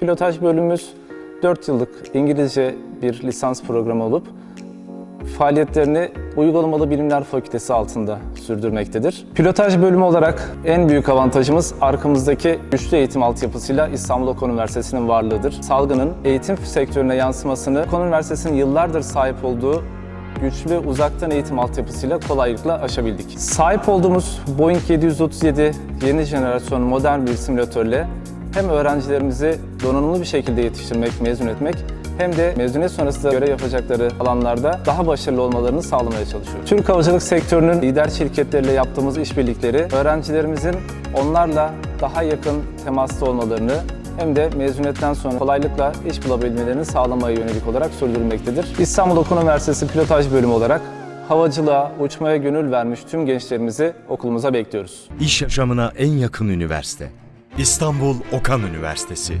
Pilotaj bölümümüz 4 yıllık İngilizce bir lisans programı olup faaliyetlerini Uygulamalı Bilimler Fakültesi altında sürdürmektedir. Pilotaj bölümü olarak en büyük avantajımız arkamızdaki güçlü eğitim altyapısıyla İstanbul Okan Üniversitesi'nin varlığıdır. Salgının eğitim sektörüne yansımasını Okan Üniversitesi'nin yıllardır sahip olduğu güçlü uzaktan eğitim altyapısıyla kolaylıkla aşabildik. Sahip olduğumuz Boeing 737 yeni jenerasyon modern bir simülatörle hem öğrencilerimizi donanımlı bir şekilde yetiştirmek, mezun etmek hem de mezuniyet sonrasında görev yapacakları alanlarda daha başarılı olmalarını sağlamaya çalışıyoruz. Türk havacılık sektörünün lider şirketleriyle yaptığımız işbirlikleri öğrencilerimizin onlarla daha yakın temasta olmalarını hem de mezuniyetten sonra kolaylıkla iş bulabilmelerini sağlamaya yönelik olarak sürdürülmektedir. İstanbul Okan Üniversitesi Pilotaj Bölümü olarak havacılığa, uçmaya gönül vermiş tüm gençlerimizi okulumuza bekliyoruz. İş yaşamına en yakın üniversite. İstanbul Okan Üniversitesi.